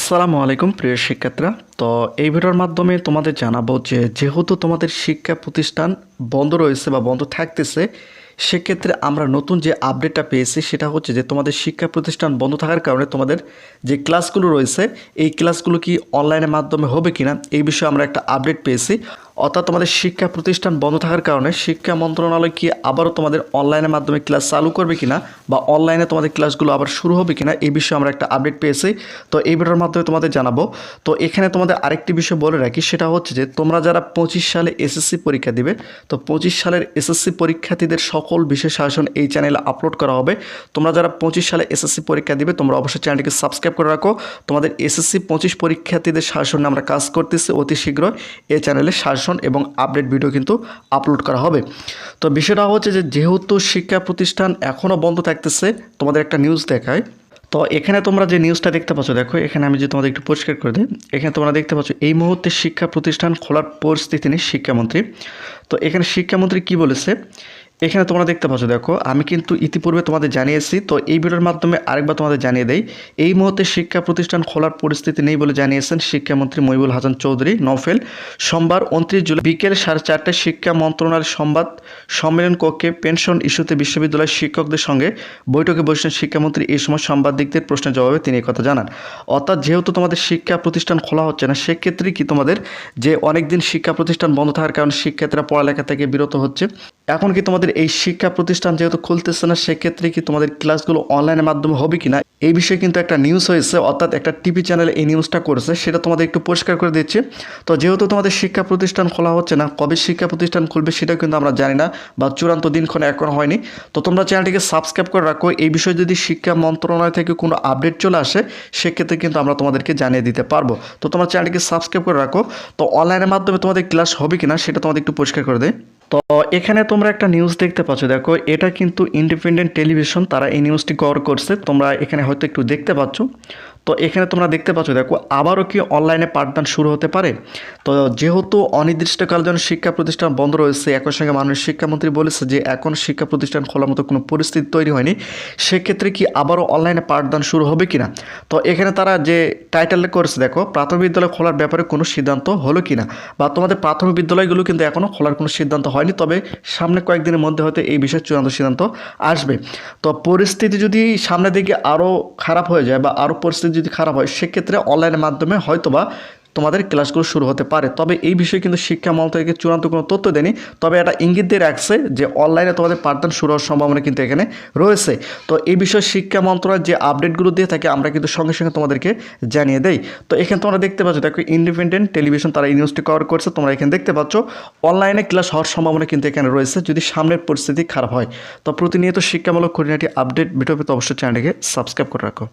আসসালামু আলাইকুম, প্রিয় শিক্ষার্থীরা। তো এই ভিডিওর মাধ্যমে তোমাদের জানাব যে, যেহেতু তোমাদের শিক্ষা প্রতিষ্ঠান বন্ধ রয়েছে বা বন্ধ থাকতেছে, সেক্ষেত্রে আমরা নতুন যে আপডেটটা পেয়েছি, সেটা হচ্ছে যে, তোমাদের শিক্ষা প্রতিষ্ঠান বন্ধ থাকার কারণে তোমাদের যে ক্লাসগুলো রয়েছে, এই ক্লাসগুলো কি অনলাইনের মাধ্যমে হবে কিনা, এই বিষয়ে আমরা একটা আপডেট পেয়েছি। অর্থাৎ তোমাদের শিক্ষা প্রতিষ্ঠান বন্ধ থাকার কারণে শিক্ষা মন্ত্রণালয় কি আবারও তোমাদের অনলাইনের মাধ্যমে ক্লাস চালু করবে কিনা বা অনলাইনে তোমাদের ক্লাসগুলো আবার শুরু হবে কিনা এই বিষয়ে আমরা একটা আপডেট পেয়েছি। তো এই ভিডিওর মাধ্যমে তোমাদের জানাব। তো এখানে তোমাদের আরেকটি বিষয় বলে রাখি, সেটা হচ্ছে যে তোমরা যারা পঁচিশ সালে এসএসসি পরীক্ষা দিবে, তো পঁচিশ সালের এসএসসি পরীক্ষার্থীদের সকল বিষয় শাসন এই চ্যানেলে আপলোড করা হবে। তোমরা যারা পঁচিশ সালে এসএসসি পরীক্ষা দিবে, তোমরা অবশ্যই চ্যানেলটিকে সাবস্ক্রাইব করে রাখো। তোমাদের এসএসসি পঁচিশ পরীক্ষার্থীদের শাসনে আমরা কাজ করতেছি অতি শীঘ্র এই চ্যানেলে শাসন এবং আপডেট ভিডিও কিন্তু আপলোড করা হবে। তো বিষয়টা হচ্ছে যে, যেহেতু শিক্ষা প্রতিষ্ঠান এখনও বন্ধ থাকতেছে, তোমাদের একটা নিউজ দেখায়। তো এখানে তোমরা যে নিউজটা দেখতে পাচ্ছ, দেখো, এখানে আমি যে তোমাদের একটু পরিষ্কার করে দিই। এখানে তোমরা দেখতে পাচ্ছ, এই মুহূর্তে শিক্ষা প্রতিষ্ঠান খোলার পরিস্থিতি নেই শিক্ষামন্ত্রী তো এখানে শিক্ষামন্ত্রী কি বলেছে? এখানে তোমরা দেখতে পাচ্ছ, দেখো, আমি কিন্তু ইতিপূর্বে তোমাদের জানিয়েছি, তো এই ভিডিওর মাধ্যমে আরেকবার তোমাদের জানিয়ে দেই, এই মুহূর্তে শিক্ষা প্রতিষ্ঠান খোলার পরিস্থিতি নেই বলে জানিয়েছেন শিক্ষামন্ত্রী মহিবুল হাসান চৌধুরী নফেল সোমবার উনত্রিশ জুলাই বিকেল সাড়ে চারটায় শিক্ষা মন্ত্রণালয়ের সংবাদ সম্মেলন কক্ষে পেনশন ইস্যুতে বিশ্ববিদ্যালয়ের শিক্ষকদের সঙ্গে বৈঠকে বসেছেন শিক্ষামন্ত্রী। এই সময় সাংবাদিকদের প্রশ্নের জবাবে তিনি কথা জানান। অর্থাৎ যেহেতু তোমাদের শিক্ষা প্রতিষ্ঠান খোলা হচ্ছে না, সেক্ষেত্রে কি তোমাদের যে অনেক দিন শিক্ষা প্রতিষ্ঠান বন্ধ থাকার কারণে শিক্ষার্থীরা পড়ালেখা থেকে বিরত হচ্ছে। এখন কি তোমাদের এই শিক্ষা প্রতিষ্ঠান যেহেতু খুলতেছে না, সেক্ষেত্রে কি তোমাদের ক্লাসগুলো অনলাইনের মাধ্যমে হবে কি না এই বিষয়ে কিন্তু একটা নিউজ হয়েছে, অর্থাৎ একটা টিভি চ্যানেলে এই নিউজটা করেছে, সেটা তোমাদের একটু পরিষ্কার করে দিচ্ছি। তো যেহেতু তোমাদের শিক্ষা প্রতিষ্ঠান খোলা হচ্ছে না, কবে শিক্ষা প্রতিষ্ঠান খুলবে সেটা কিন্তু আমরা জানি না বা চূড়ান্ত দিনক্ষণ এখনও হয়নি। তো তোমরা চ্যানেলটিকে সাবস্ক্রাইব করে রাখো। এই বিষয়ে যদি শিক্ষা মন্ত্রণালয় থেকে কোনো আপডেট চলে আসে, সেক্ষেত্রে কিন্তু আমরা তোমাদেরকে জানিয়ে দিতে পারব। তো তোমরা চ্যানেলটিকে সাবস্ক্রাইব করে রাখো। তো অনলাইনের মাধ্যমে তোমাদের ক্লাস হবে কি না সেটা তোমাদের একটু পরিষ্কার করে দেয় তো এখানে তোমরা একটা নিউজ দেখতে পাচ্ছ। দেখো, এটা কিন্তু ইন্ডিপেন্ডেন্ট টেলিভিশন তারা এই নিউজটি কভার করছে। তোমরা এখানে হয়তো একটু দেখতে পাচ্ছ। তো এখানে তোমরা দেখতে পাচ্ছ, দেখো, আবারও কি অনলাইনে পাঠদান শুরু হতে পারে? তো যেহেতু অনির্দিষ্টকাল জন্য শিক্ষা প্রতিষ্ঠান বন্ধ রয়েছে, একই সঙ্গে মাননীয় শিক্ষামন্ত্রী বলেছে যে এখন শিক্ষা প্রতিষ্ঠান খোলার মতো কোনো পরিস্থিতি তৈরি হয়নি, সেক্ষেত্রে কি আবারও অনলাইনে পাঠদান শুরু হবে কি না তো এখানে তারা যে টাইটেল করেছে, দেখো, প্রাথমিক বিদ্যালয় খোলার ব্যাপারে কোনো সিদ্ধান্ত হলো কি না বা তোমাদের প্রাথমিক বিদ্যালয়গুলো কিন্তু এখনও খোলার কোনো সিদ্ধান্ত হয়নি, তবে সামনে কয়েকদিনের মধ্যে হয়তো এই বিষয়ে চূড়ান্ত সিদ্ধান্ত আসবে। তো পরিস্থিতি যদি সামনের দিকে আরও খারাপ হয়ে যায় বা আরও পরিস্থিতি যদি খারাপ হয়, সেক্ষেত্রে অনলাইনের মাধ্যমে হয়তোবা তোমাদের ক্লাসগুলো শুরু হতে পারে। তবে এই বিষয়ে কিন্তু শিক্ষা মন্ত্রণালয়কে চূড়ান্ত কোনো তথ্য দেয়নি। তবে এটা ইঙ্গিত দিয়ে রাখছে যে অনলাইনে তোমাদের পাঠদান শুরু হওয়ার সম্ভাবনা কিন্তু এখানে রয়েছে। তো এই বিষয়ে শিক্ষা মন্ত্রণালয় যে আপডেটগুলো দিয়ে থাকে, আমরা কিন্তু সঙ্গে সঙ্গে তোমাদেরকে জানিয়ে দেই। তো এখানে তোমরা দেখতে পাচ্ছ, দেখো ইন্ডিপেন্ডেন্ট টেলিভিশন তারা এই নিউজটি কভার করছে, তোমরা এখানে দেখতে পাচ্ছ অনলাইনে ক্লাস হওয়ার সম্ভাবনা কিন্তু এখানে রয়েছে, যদি সামনের পরিস্থিতি খারাপ হয়। তো প্রতিনিয়ত শিক্ষামূলক খুঁটিনাটি আপডেট ভিডিও পেতে অবশ্যই চ্যানেলটিকে সাবস্ক্রাইব করে রাখো।